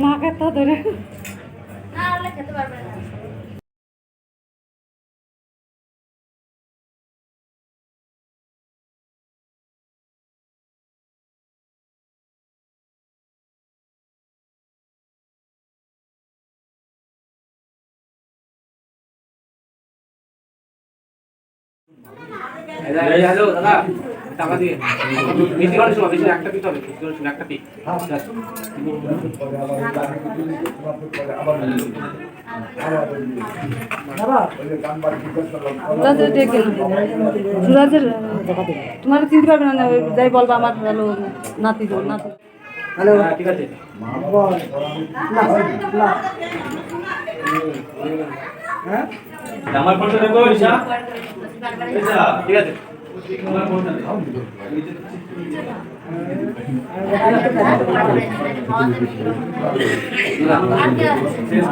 মাকে তো ধরে। খেতে পারবে না। হ্যালো দাদা। টাকা দিয়ে। বেশি করে শোনো বেশি একটা পিস হবে বেশি করে শোনো একটা পিস সুরাজের ডেকে সুরাজের তোমার চিনতে পারবে না যাই বলবা আমার হলো নাতি নাতি। হ্যালো। ঠিক আছে। আমার ফোনটা দেখো ঠিক আছে। আমার ফোনটা দেখো আর কে আছে? শেষ